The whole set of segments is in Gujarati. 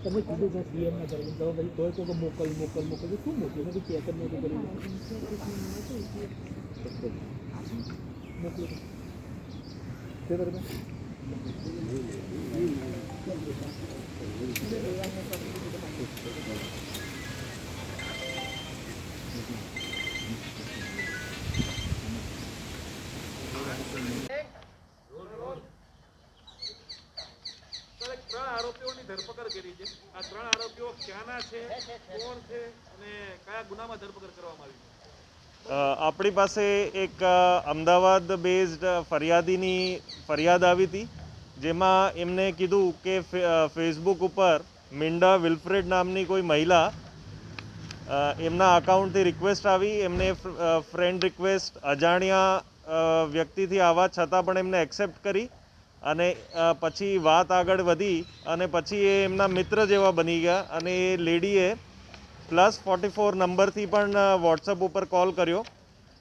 તમે કીધું કે સીએમના ઘરે તમે પછી કોઈ કે મોકલ મોકલ મોકલ શું મોકલ્યું મેં ચેક જ નહોતું કર્યું મોકલું. તે દરમિયાન આરોપીઓની ધરપકડ કરી છે. આ ત્રણ આરોપીઓ ક્યાંના છે કોણ છે અને કયા ગુનામાં ધરપકડ કરવામાં આવી છે? આપણી પાસે એક અમદાવાદ બેઝડ ફરિયાદીની ફરિયાદ આવી હતી જેમાં એમને કીધું કે ફે- ફેસબુક ઉપર મિંડા વિલ્ફ્રેડ નામની કોઈ મહિલા એમના અકાઉન્ટથી રિક્વેસ્ટ આવી. એમને ફ્રેન્ડ રિક્વેસ્ટ અજાણ્યા વ્યક્તિથી આવવા છતાં પણ એમને એક્સેપ્ટ કરી. અને પછી વાત આગળ વધી અને પછી એ એમના મિત્ર જેવા બની ગયા અને એ લેડીએ પ્લસ ફોર્ટી ફોર નંબરથી પણ વોટ્સઅપ ઉપર કોલ કર્યો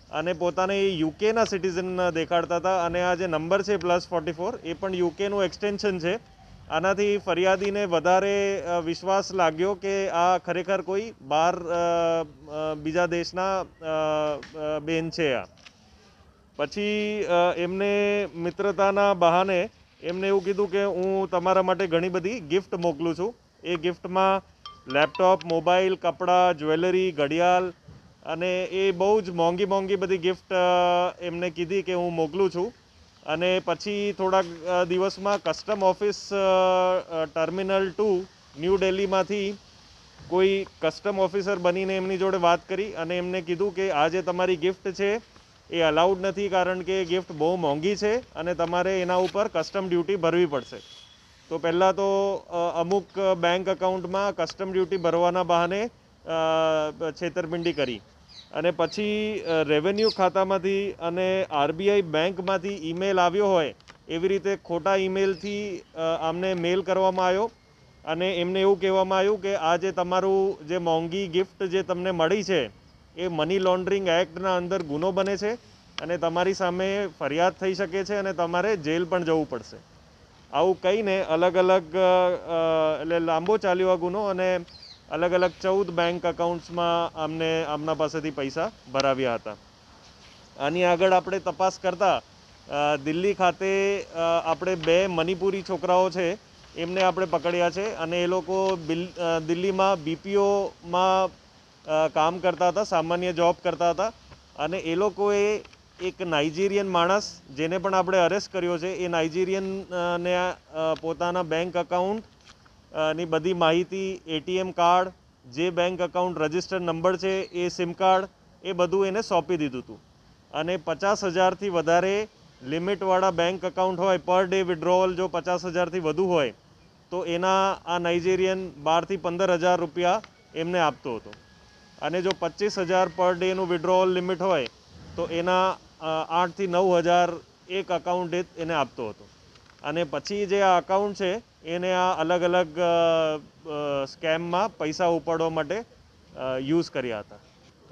અને પોતાને યુકેના સિટીઝન દેખાડતા હતા અને આ જે નંબર છે પ્લસ ફોર્ટી ફોર એ પણ યુકેનું એક્સટેન્શન છે. આનાથી ફરિયાદીને વધારે વિશ્વાસ લાગ્યો કે આ ખરેખર કોઈ બહાર બીજા દેશના બેન છે આ. પછી એમને મિત્રતાના બહાને એમને એવું કીધું કે હું તમારા માટે ઘણી બધી ગિફ્ટ મોકલું છું. એ ગિફ્ટમાં લેપટોપ, મોબાઈલ, કપડાં, જ્વેલરી, ઘડિયાળ અને એ બહુ જ મોંઘી મોંઘી બધી ગિફ્ટ એમને કીધી કે હું મોકલું છું. અને પછી થોડાક દિવસમાં custom office terminal two new દિલ્હીમાંથી કોઈ કસ્ટમ ઓફિસર બનીને એમની જોડે વાત કરી અને એમને કીધું કે આ જે તમારી ગિફ્ટ છે એ અલાઉડ નથી કારણ કે ગિફ્ટ બહુ મોંઘી છે અને તમારે એના ઉપર કસ્ટમ ડ્યુટી ભરવી પડશે. તો પહેલાં તો અમુક બેંક અકાઉન્ટમાં કસ્ટમ ડ્યુટી ભરવાના બહાને છેતરપિંડી કરી. અને પછી રેવન્યુ ખાતામાંથી અને આરબીઆઈ બેંકમાંથી ઈમેલ આવ્યો હોય, એવી રીતે ખોટા ઈમેલથી આમને મેલ કરવામાં આવ્યો. અને એમને એવું કહેવામાં આવ્યું કે આ જે તમારું જે મોંઘી ગિફ્ટ જે તમને મળી છે એ મની લોન્ડરિંગ એક્ટના અંદર ગુનો બને છે અને તમારી સામે ફરિયાદ થઈ શકે છે અને તમારે જેલ પણ જવું પડશે. આવું કહીને અલગ અલગ એટલે લાંબો ચાલ્યો આ ગુનો અને અલગ અલગ ચૌદ બેંક અકાઉન્ટ્સમાં અમને આમના પાસેથી પૈસા ભરાવ્યા હતા. આની આગળ આપણે તપાસ કરતા દિલ્હી ખાતે આપણે બે મણિપુરી છોકરાઓ છે, એમને આપણે પકડ્યા છે અને એ લોકો દિલ્હીમાં બીપીઓમાં કામ કરતા હતા, સામાન્ય જોબ કરતા હતા. અને એ લોકોએ એક નાઇજીરિયન માણસ જેને પણ આપણે અરેસ્ટ કર્યો છે, એ નાઇજીરિયન ને પોતાના બેંક અકાઉન્ટની બધી માહિતી એટીએમ કાર્ડ જે બેંક અકાઉન્ટ રજિસ્ટર્ડ નંબર છે, એ સિમ કાર્ડ એ બધું એને સોંપી દીધું હતું. અને પચાસ હજારથી વધારે લિમિટવાળા બેંક અકાઉન્ટ હોય પર ડે વિડ્રોવલ જો પચાસ હજારથી વધુ હોય, તો એના આ નાઇજીરિયન બારથી પંદર હજાર રૂપિયા એમને આપતો હતો. અને જો પચીસ હજાર પર ડેનું વિડ્રોવલ લિમિટ હોય, તો એના આઠથી નવ હજાર એક અકાઉન્ટ એને આપતો હતો. અને પછી જે આ અકાઉન્ટ છે, એને આ અલગ અલગ સ્કેમમાં પૈસા ઉપાડવા માટે યુઝ કર્યા હતા.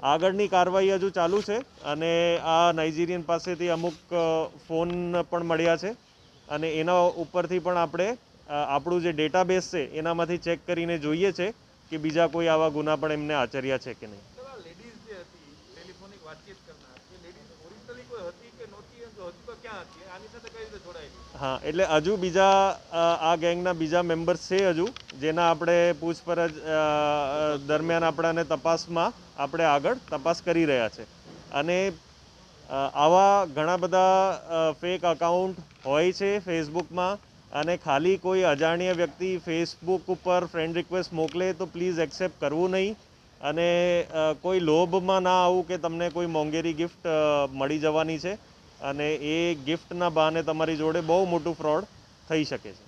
આગળની કાર્યવાહી હજુ ચાલુ છે અને આ નાઇજીરિયન પાસેથી અમુક ફોન પણ મળ્યા છે. અને એના ઉપરથી પણ આપણે આપણું જે ડેટાબેઝ છે, એનામાંથી ચેક કરીને જોઈએ છે. કે બીજા કોઈ આવા ગુના પણ એમને આચર્યા છે કે નહીં? હા એટલે હજુ બીજા આ ગેંગના બીજા મેમ્બર્સ છે હજુ જેના આપણે પૂછપરછ દરમિયાન આપણાને તપાસમાં આપણે આગળ તપાસ કરી રહ્યા છે. અને આવા ઘણા બધા ફેક અકાઉન્ટ હોય છે ફેસબુકમાં અને ખાલી કોઈ અજાણ્ય વ્યક્તિ ફેસબુક ઉપર ફ્રેન્ડ રિક્વેસ્ટ મોકલે તો પ્લીઝ એક્સેપ્ટ કરવું નહીં. અને કોઈ લોભમાં ના આવું કે તમને કોઈ મોંઘેરી ગિફ્ટ મળી જવાની છે. અને એ ગિફ્ટના બહાને તમારી જોડે બહુ મોટું ફ્રોડ થઈ શકે છે.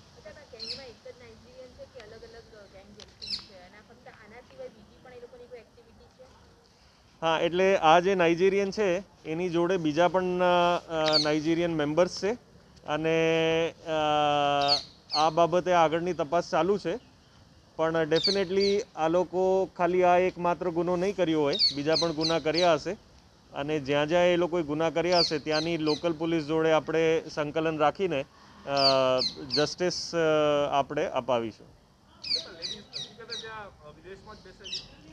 હા, એટલે આ જે નાઇજીરિયન છે, એની જોડે બીજા પણ નાઇજીરિયન મેમ્બર્સ છે. અને આ બાબતે આગળની તપાસ ચાલુ છે. પણ ડેફિનેટલી આ લોકો ખાલી આ એકમાત્ર ગુનો નહીં કર્યો હોય, બીજા પણ ગુના કર્યા હશે. અને જ્યાં જ્યાં એ લોકોએ ગુના કર્યા હશે, ત્યાંની લોકલ પોલીસ જોડે આપણે સંકલન રાખીને જસ્ટિસ આપણે અપાવીશું.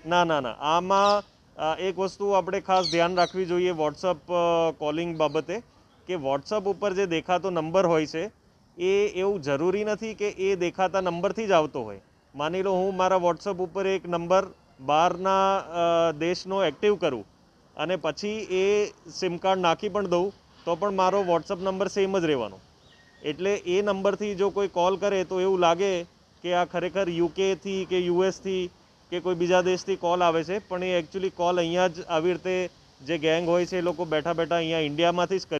ના ના ના. આમાં એક વસ્તુ આપણે ખાસ ધ્યાન રાખવી જોઈએ વોટ્સઅપ કોલિંગ બાબતે. કે વોટ્સઅપ ઉપર જે દેખાતો નંબર હોય છે, એ એવું જરૂરી નથી કે એ દેખાતા નંબરથી જ આવતો હોય. માની લો હું મારા વોટ્સઅપ ઉપર એક નંબર બહારના દેશનો એક્ટિવ કરું અને પછી એ સિમ કાર્ડ નાખી પણ દઉં, તો પણ મારો વોટ્સઅપ નંબર સેમ જ રહેવાનો. એટલે એ નંબરથી જો કોઈ કોલ કરે તો એવું લાગે કે આ ખરેખર યુકેથી કે યુએસથી કે કોઈ બીજા દેશથી કોલ આવે છે, પણ એ એકચ્યુઅલી કોલ અહીંયા જ આવી રીતે જે ગેંગ હોય છે એ લોકો બેઠા બેઠા અહીંયા ઇન્ડિયામાંથી જ